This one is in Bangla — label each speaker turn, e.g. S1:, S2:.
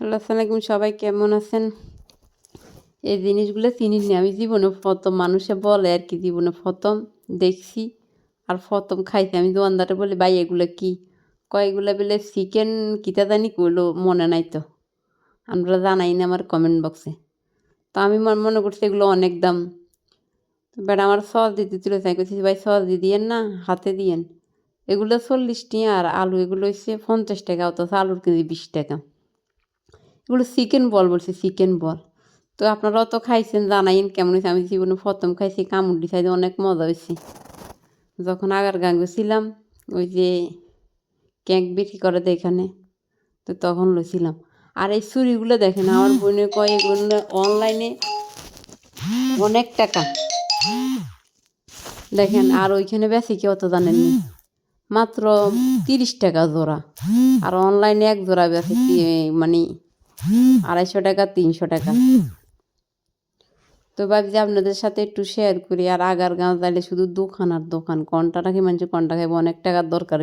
S1: হ্যালো আসসালামাইকুম সবাই কেমন আছেন? এই জিনিসগুলো চিনি নি, আমি জীবনে প্রথম মানুষে বলে আর কি, জীবনে প্রথম দেখছি আর প্রথম খাইছি। আমি দোকানদারে বলি, ভাই, এগুলো কি? কয়, এগুলো বলে চিকেন কিতা জানি কইলো, মনে নাই তো। আমরা জানাই না আমার কমেন্ট বক্সে তো আমি মন- করছি এগুলো অনেক দাম। বাট আমার সস দিতে তুলে চাই করছি ভাই, সস দিয়ে দিয়েন না, হাতে দিয়েন। এগুলো চল্লিশ টাকা আর আলু, এগুলো হচ্ছে পঞ্চাশ টাকা, অথচ আলুর কেজি বিশ টাকা। এগুলো চিকেন বল, বলছে, চিকেন বল। তো আপনারাও তো খাইছেন জানাইন কেমন হয়েছে? আমি জীবনে প্রথম খাইছি কামড়ি খাইতে অনেক মজা হয়েছে। যখন আগার গাঙ্গে ছিলাম, ওই যে কেক বিক্রি করে এখানে, তো তখন লইছিলাম। আর এই চুড়িগুলো দেখেন, আমার বোনে কয় এগুলো অনলাইনে অনেক টাকা। দেখেন, আর ওইখানে বেশি কি অত জানেননি মাত্র তিরিশ টাকা জোড়া। আর অনলাইনে এক জোড়া বেশি মানে আড়াইশো টাকা, তিনশো টাকা। তো ভাবছি আপনাদের সাথে একটু শেয়ার করি। আর আগার গাঁ দাঁড়িয়ে শুধু দোকান আর দোকান। কোনটা রাখি মানুষ কোনটা খাইব? অনেক টাকার দরকার।